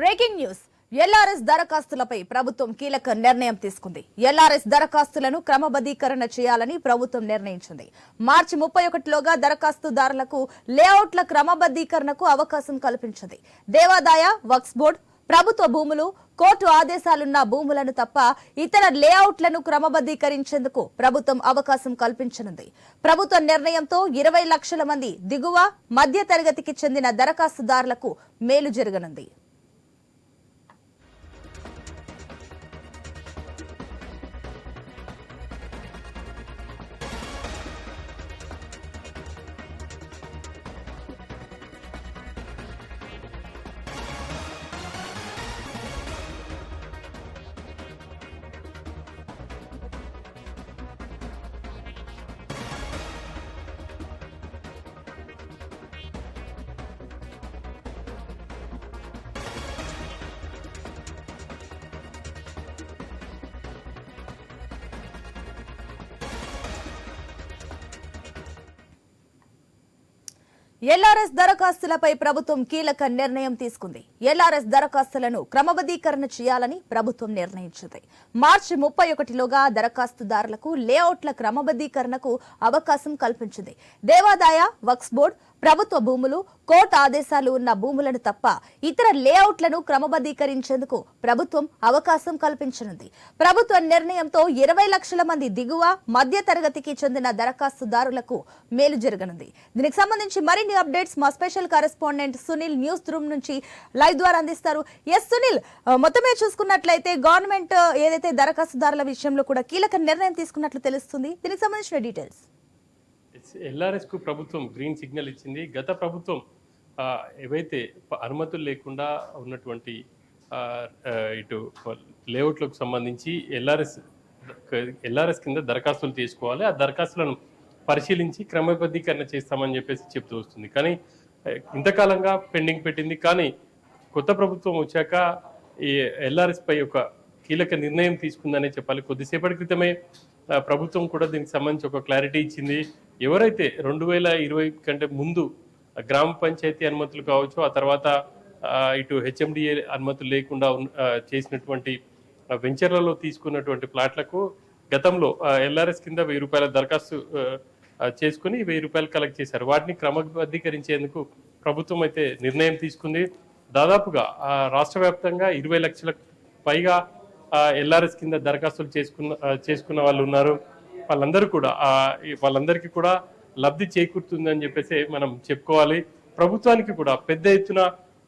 Breaking news. LRS దరఖాస్తులపై ప్రభుత్వం కీలక నిర్ణయం తీసుకుంది. ఎల్ఆర్ఎస్ దరఖాస్తులను క్రమబద్ధీకరణ చేయాలని ప్రభుత్వం నిర్ణయించింది. మార్చి ముప్పై ఒకటిలోగా దరఖాస్తుదారులకు లేఅవుట్ల క్రమబద్ధీకరణకు అవకాశం కల్పించింది. దేవాదాయ వక్స్ బోర్డు ప్రభుత్వ భూములు కోర్టు ఆదేశాలున్న భూములను తప్ప ఇతర లేఅవుట్లను క్రమబద్ధీకరించేందుకు ప్రభుత్వం అవకాశం కల్పించనుంది. ప్రభుత్వ నిర్ణయంతో ఇరవై లక్షల మంది దిగువ మధ్య తరగతికి చెందిన దరఖాస్తుదారులకు మేలు జరగనుంది. ఎల్ఆర్ఎస్ దరఖాస్తులపై ప్రభుత్వం కీలక నిర్ణయం తీసుకుంది. ఎల్ఆర్ఎస్ దరఖాస్తులను క్రమబద్ధీకరణ చేయాలని ప్రభుత్వం నిర్ణయించింది. మార్చి ముప్పై ఒకటిలోగా దరఖాస్తుదారులకు లేఅవుట్ల క్రమబద్ధీకరణకు అవకాశం కల్పించింది. దేవాదాయ వక్స్ బోర్డు ప్రభుత్వ భూములు కోర్టు ఆదేశాలు ఉన్న భూములను తప్ప ఇతర లేఅవుట్లను క్రమబద్ధీకరించేందుకు ప్రభుత్వం అవకాశం కల్పించనుంది. ప్రభుత్వ నిర్ణయంతో ఇరవై లక్షల మంది దిగువ మధ్య తరగతికి చెందిన దరఖాస్తుదారులకు మేలు జరగనుంది. దీనికి సంబంధించి మరిన్ని అప్డేట్స్ మా special correspondent Sunil news room నుంచి లైవ్ ద్వారా అందిస్తారు. ఎస్ సునీల్ మొత్తమే చూసుకున్నట్లయితే గవర్నమెంట్ ఏదైతే దరఖాస్తుదారుల విషయంలో కూడా కీలక నిర్ణయం తీసుకున్నట్లు తెలుస్తుంది. దీనికి సంబంధించిన డీటెయిల్స్. ఎల్ఆర్ఎస్కు ప్రభుత్వం గ్రీన్ సిగ్నల్ ఇచ్చింది. గత ప్రభుత్వం ఏవైతే అనుమతులు లేకుండా ఉన్నటువంటి ఇటు లేఅవుట్లకు సంబంధించి ఎల్ఆర్ఎస్ ఎల్ఆర్ఎస్ కింద దరఖాస్తులు తీసుకోవాలి. ఆ దరఖాస్తులను పరిశీలించి క్రమబద్ధీకరణ చేస్తామని చెప్పేసి చెప్తూ వస్తుంది. కానీ ఇంతకాలంగా పెండింగ్ పెట్టింది. కానీ కొత్త ప్రభుత్వం వచ్చాక ఈ ఎల్ఆర్ఎస్ పై ఒక కీలక నిర్ణయం తీసుకుందనే చెప్పాలి. కొద్దిసేపటి క్రితమే ప్రభుత్వం కూడా దీనికి సంబంధించి ఒక క్లారిటీ ఇచ్చింది. ఎవరైతే రెండు వేల ఇరవై కంటే ముందు గ్రామ పంచాయతీ అనుమతులు కావచ్చు ఆ తర్వాత ఇటు హెచ్ఎండిఏ అనుమతులు లేకుండా చేసినటువంటి వెంచర్లలో తీసుకున్నటువంటి ప్లాట్లకు గతంలో ఎల్ఆర్ఎస్ కింద వెయ్యి రూపాయల దరఖాస్తు చేసుకుని వెయ్యి రూపాయలు కలెక్ట్ చేశారు. వాటిని క్రమబద్ధీకరించేందుకు ప్రభుత్వం అయితే నిర్ణయం తీసుకుంది. దాదాపుగా రాష్ట్ర వ్యాప్తంగా ఇరవై లక్షల పైగా ఎల్ఆర్ఎస్ కింద దరఖాస్తులు చేసుకున్న చేసుకున్న వాళ్ళు ఉన్నారు. వాళ్ళందరూ కూడా వాళ్ళందరికీ కూడా లబ్ధి చేకూరుతుందని చెప్పేసి మనం చెప్పుకోవాలి. ప్రభుత్వానికి కూడా పెద్ద ఎత్తున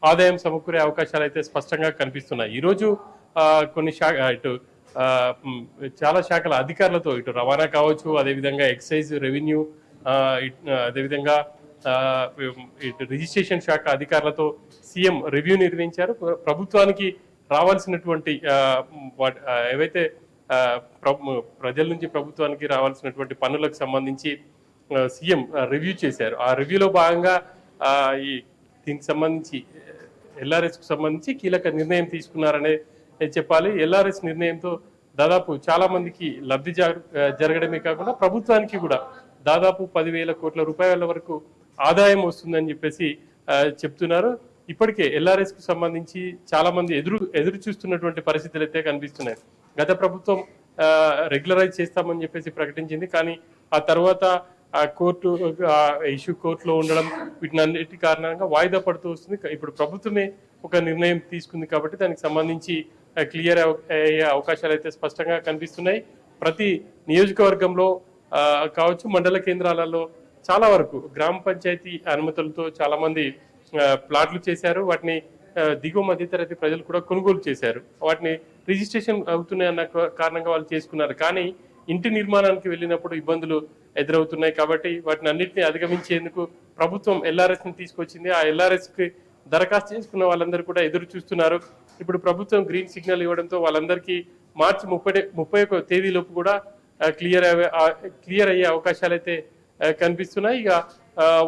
ఆదాయం సమకూరే అవకాశాలు అయితే స్పష్టంగా కనిపిస్తున్నాయి. ఈరోజు కొన్ని శాఖ ఇటు చాలా శాఖల అధికారులతో ఇటు రవాణా కావచ్చు అదేవిధంగా ఎక్సైజ్ రెవెన్యూ అదేవిధంగా ఇటు రిజిస్ట్రేషన్ శాఖ అధికారులతో సీఎం రివ్యూ నిర్వహించారు. ప్రభుత్వానికి రావాల్సినటువంటి ఏవైతే ప్రజల నుంచి ప్రభుత్వానికి రావాల్సినటువంటి పనులకు సంబంధించి సీఎం రివ్యూ చేశారు. ఆ రివ్యూలో భాగంగా ఈ దీనికి సంబంధించి ఎల్ఆర్ఎస్కు సంబంధించి కీలక నిర్ణయం తీసుకున్నారనే చెప్పాలి. ఎల్ఆర్ఎస్ నిర్ణయంతో దాదాపు చాలా మందికి లబ్ధి జరగడమే కాకుండా ప్రభుత్వానికి కూడా దాదాపు పదివేల కోట్ల రూపాయల వరకు ఆదాయం వస్తుందని చెప్పేసి చెప్తున్నారు. ఇప్పటికే ఎల్ఆర్ఎస్కు సంబంధించి చాలా మంది ఎదురు ఎదురు చూస్తున్నటువంటి పరిస్థితులు అయితే కనిపిస్తున్నాయి. గత ప్రభుత్వం రెగ్యులరైజ్ చేస్తామని చెప్పేసి ప్రకటించింది. కానీ ఆ తర్వాత ఆ కోర్టు ఆ ఇష్యూ కోర్టులో ఉండడం వీటినన్నిటి కారణంగా వాయిదా పడుతూ వస్తుంది. ఇప్పుడు ప్రభుత్వమే ఒక నిర్ణయం తీసుకుంది కాబట్టి దానికి సంబంధించి క్లియర్ అయ్యే అవకాశాలు అయితే స్పష్టంగా కనిపిస్తున్నాయి. ప్రతి నియోజకవర్గంలో కావచ్చు మండల కేంద్రాలలో చాలా వరకు గ్రామ పంచాయతీ అనుమతులతో చాలామంది ప్లాట్లు చేశారు. వాటిని దిగువ మధ్యతరగతి ప్రజలు కూడా కొనుగోలు చేశారు. వాటిని రిజిస్ట్రేషన్ అవుతున్నాయన్న కారణంగా వాళ్ళు చేసుకున్నారు. కానీ ఇంటి నిర్మాణానికి వెళ్ళినప్పుడు ఇబ్బందులు ఎదురవుతున్నాయి కాబట్టి వాటిని అన్నింటినీ అధిగమించేందుకు ప్రభుత్వం ఎల్ఆర్ఎస్ని తీసుకొచ్చింది. ఆ ఎల్ఆర్ఎస్కి దరఖాస్తు చేసుకున్న వాళ్ళందరూ కూడా ఎదురు చూస్తున్నారు. ఇప్పుడు ప్రభుత్వం గ్రీన్ సిగ్నల్ ఇవ్వడంతో వాళ్ళందరికీ మార్చి ముప్పై ముప్పై ఒక తేదీలోపు కూడా క్లియర్ అయ్యే క్లియర్ అయ్యే అవకాశాలు అయితే కనిపిస్తున్నాయి. ఇక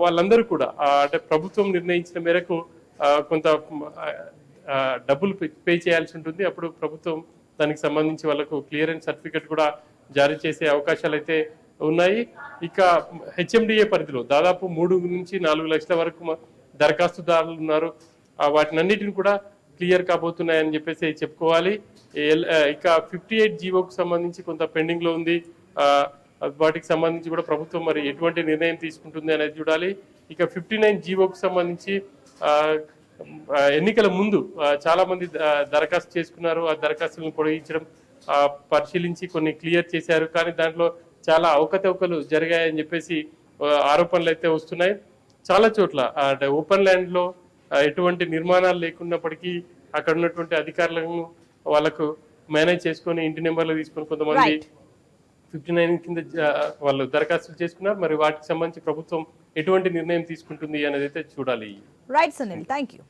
వాళ్ళందరూ కూడా అంటే ప్రభుత్వం నిర్ణయించిన మేరకు కొంత డబ్బులు పే- పే చేయాల్సి ఉంటుంది. అప్పుడు ప్రభుత్వం దానికి సంబంధించి వాళ్ళకు క్లియరెన్స్ సర్టిఫికెట్ కూడా జారీ చేసే అవకాశాలు అయితే ఉన్నాయి. ఇక హెచ్ఎండిఏ పరిధిలో దాదాపు మూడు నుంచి నాలుగు లక్షల వరకు దరఖాస్తుదారులు ఉన్నారు. వాటిని వాటినన్నిటిని కూడా క్లియర్ కాబోతున్నాయని చెప్పేసి చెప్పుకోవాలి. ఎల్- ఇక ఫిఫ్టీ ఎయిట్ జీవోకు సంబంధించి కొంత పెండింగ్లో ఉంది. వాటికి సంబంధించి కూడా ప్రభుత్వం మరి ఎటువంటి నిర్ణయం తీసుకుంటుంది అనేది చూడాలి. ఇక ఫిఫ్టీ నైన్ జీవోకు సంబంధించి ఎన్నికల ముందు చాలామంది దరఖాస్తు చేసుకున్నారు. ఆ దరఖాస్తులను పొడిగించడం పరిశీలించి కొన్ని క్లియర్ చేశారు. కానీ దాంట్లో చాలా అవకతవకలు జరిగాయని చెప్పేసి ఆరోపణలు అయితే వస్తున్నాయి. చాలా చోట్ల అంటే ఓపెన్ ల్యాండ్లో ఆ, ఎటువంటి నిర్మాణాలు లేకున్నప్పటికీ అక్కడ ఉన్నటువంటి అధికారులను వాళ్ళకు మేనేజ్ చేసుకొని ఇంటి నెంబర్లు తీసుకొని కొంతమంది. ఫిఫ్టీ నైన్ కింద వాళ్ళు దరఖాస్తులు చేసుకున్నారు. మరి వాటికి సంబంధించి ప్రభుత్వం ఎటువంటి నిర్ణయం తీసుకుంటుంది అనేది అయితే చూడాలి. Right Sunil thank you